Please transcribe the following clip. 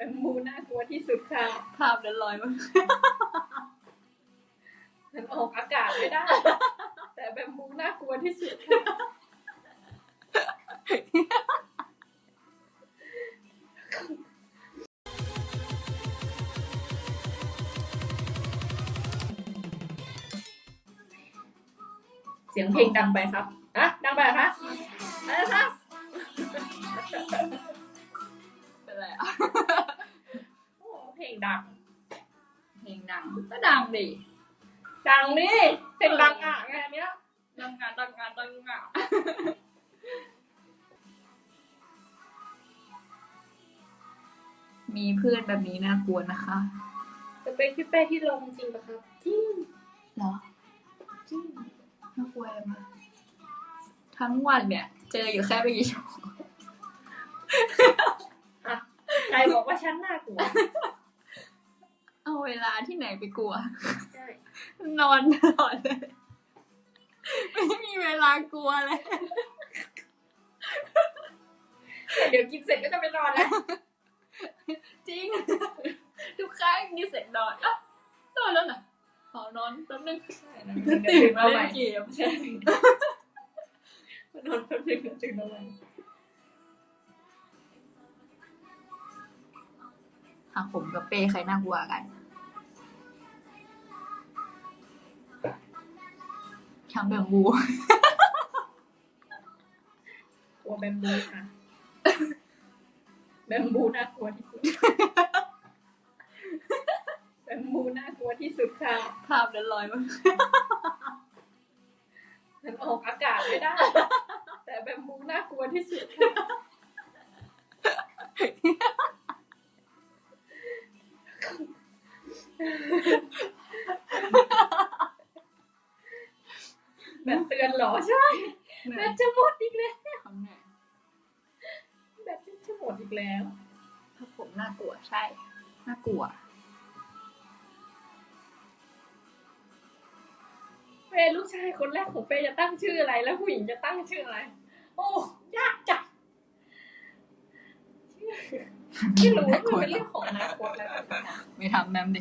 เป็นมูน่ากลัวที่สุดค่ะ ภาพนั้นลอยมามันออกอากาศไม่ได้ แต่แบมบูน่ากลัวที่สุดค่ะเสียงเพลงดังไปครับอะดังไปเหรอคะอะไรคะ เพลงดังก็ดังดิดังนี่เพลงดังอะงานเนี้ยดังงานดังงานดังงานมีเพื่อนแบบนี้น่ากลัวนะคะจะเป็นพี่เป้ที่ลงจริงปะครับจริงเหรอจริงน่ากลัวเลยมากทั้งวันเนี่ย เจออยู่แค่ไม่กี่ชั่วโมงอะใครบอกว่าฉันน่ากลัว เอาเวลาที่ไหนไปกลัวใช่นอนตลอดเลย ไม่มีเวลากลัวเลยแต่เดี๋ยวกินเสร็จก็จะไปนอนแล้ว จริง ทุกครั้งนี่เสร็จนอนอะนอนแล้วนะขอนอนแป๊บนึงเดี๋จะยวตื่ตื่นนมามาเล่ใหม่นเกมใช่นอนแป๊บนึงเดี๋ยวตื่นมาใหม่หากผมกับเป้ใครน่ากลัวกัน ทำแบบบูกลัวแบมบูค่ะ แบมบูน่ากลัวที่สุด แบมบูน่ากลัวที่สุดค่ะ ภาพนั้นลอยมามันออกอากาศไม่ได้ แต่แบมบูน่ากลัวที่สุดค่ะ แบบเตือนเหรอใช่แบตจะหมดอีกแล้วทำไงแบตจะหมดอีกแล้วถ้าผมน่ากลัวใช่น่ากลัวเป้ลูกชายคนแรกของเป้จะตั้งชื่ออะไร แล้วผู้หญิงจะตั้งชื่ออะไร โอ้ยากจังไม่รู้ว่ามันเป็นเรื่องของอนาคตแล้วไม่ทำแมมดิ